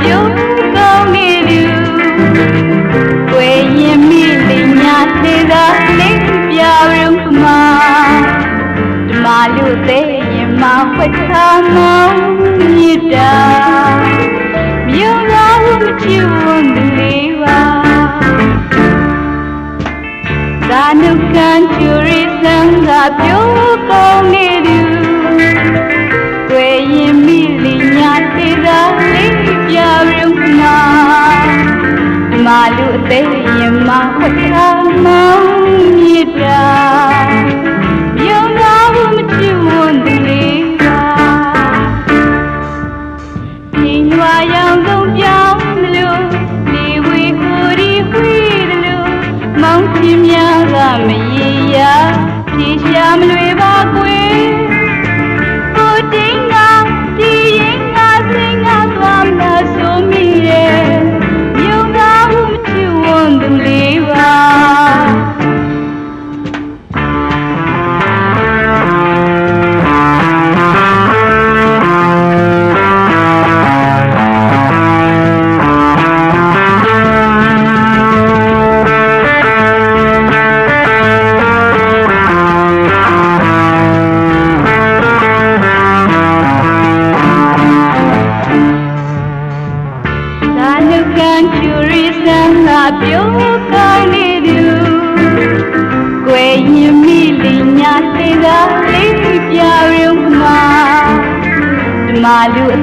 ပြုံးကုန်နေလူကိုယ်ရင်မိလညာသေးသာလိမ့်ပြရုံမှာဓမ္မလူသေးရင်မဖွက်ထားမောင်းမြစ်တာမြို့တော်မချူမလေးပါသာနုကန်ချူရီစံကပြုံးကုန်နေလူကိုယ်ရင်မိ 妈，我想梦一遍。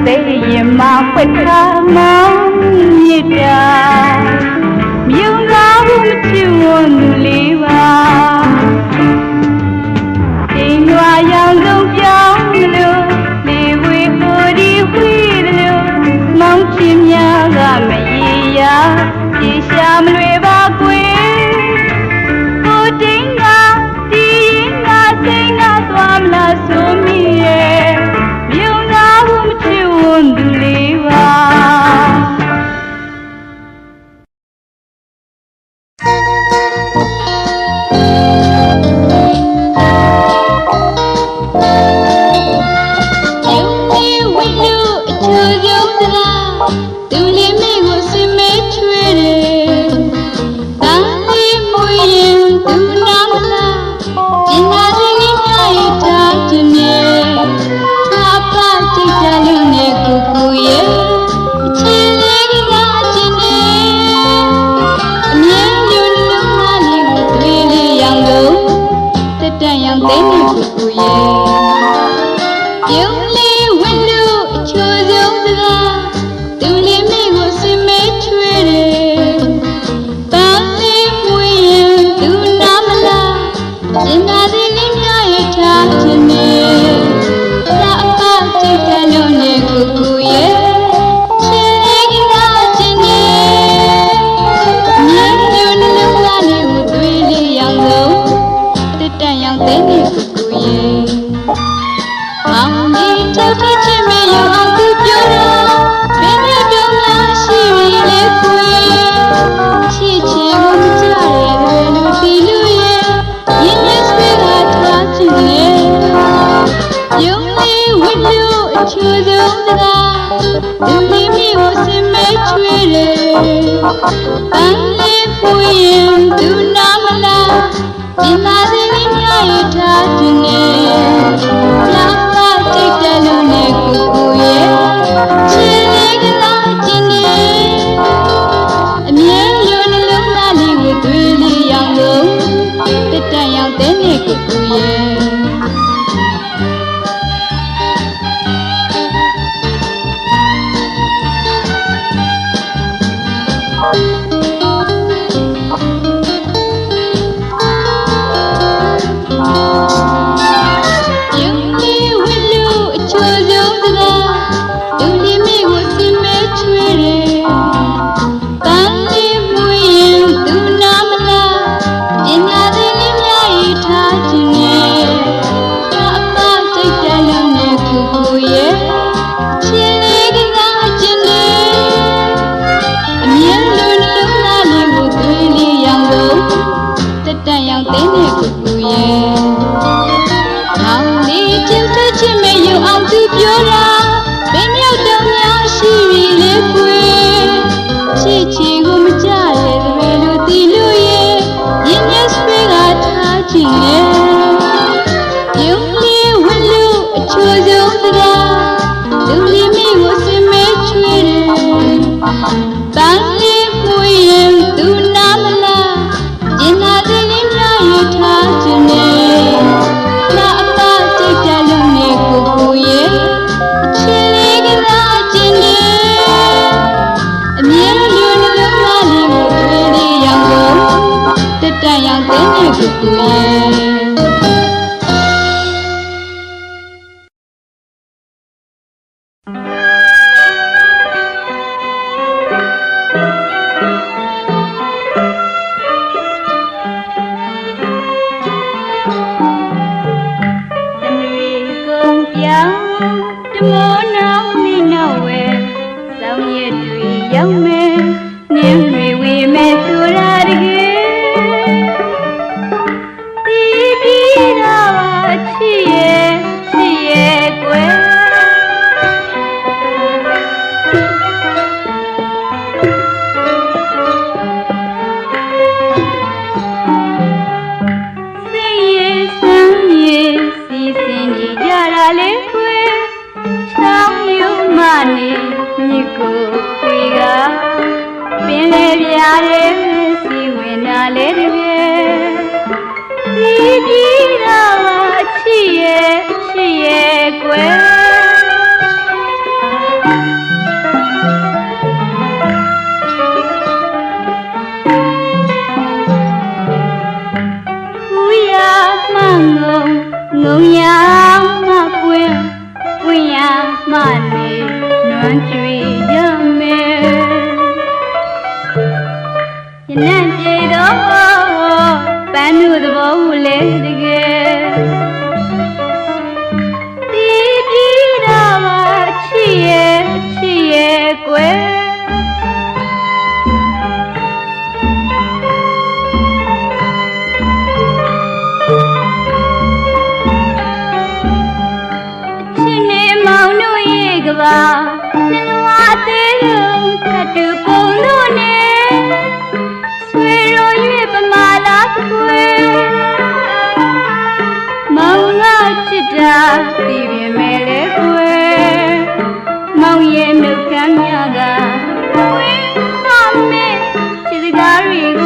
သိရင်မှဖွက်ထားမှမြစ်တာ ချူဆုံးတရာလူလိမိကိုစင်မဲချွေတယ်ပန်းလေးပူရင်သူနာမလားဒီနာစင်းလေးများရထားသူနေလာပါတိတ်တယ်လို့နေကိုကိုရဲ့ချစ်လေးကလာချင်နေအမြဲလိုနှလုံးသားလေးကိုတွေ့လေးရောင်လို့တက်တန်ရောက်တဲ့နေကိုကိုရဲ့ trắng trắng mố nắng mi nào em sao nhẹ tùy giấc လေးခွေချောင်းယုံမနေမြစ်ကိုခွေကပင်လေပြားရဲ့စီဝင်လာလေတကယ်ဒီကြီးတော့ချစ်ရဲ့ချစ်ရဲ့ကွယ် ရဲ့မြုပ်ကမ်းများကဝင်းဆောင်နဲ့ခြေစကားတွေကို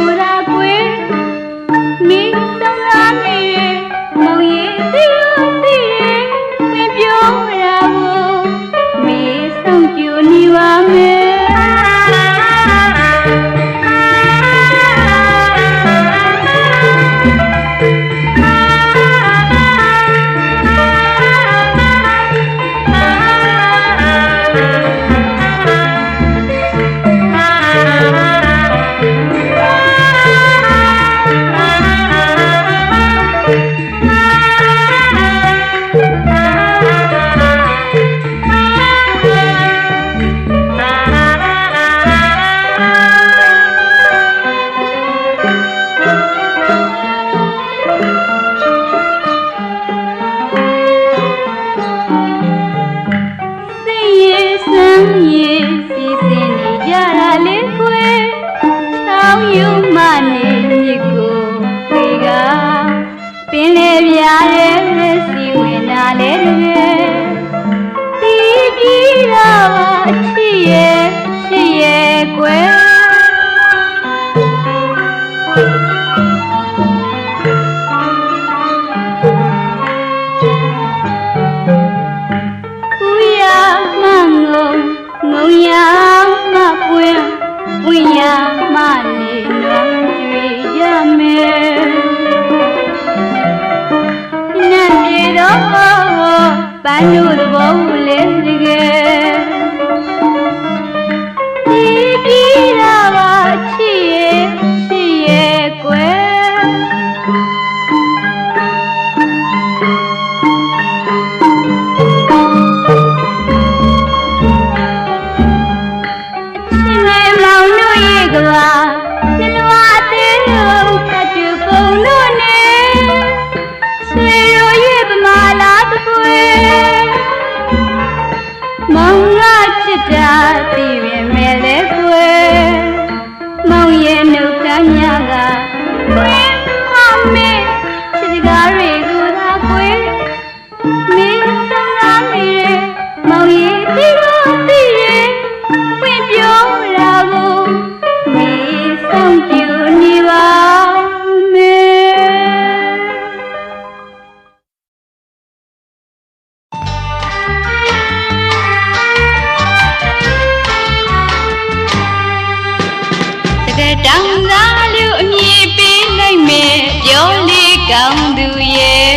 ကောင်းသူရဲ့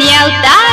မြောက်သား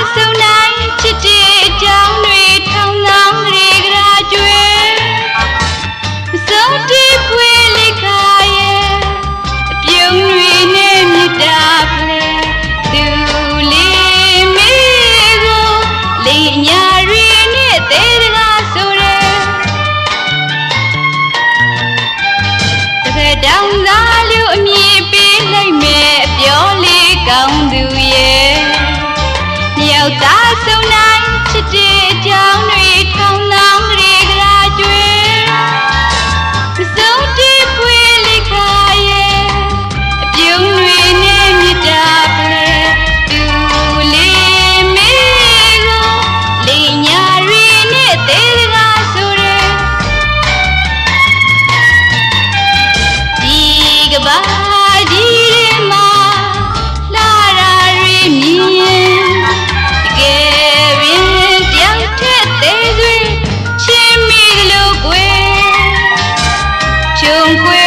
ချုံခွေ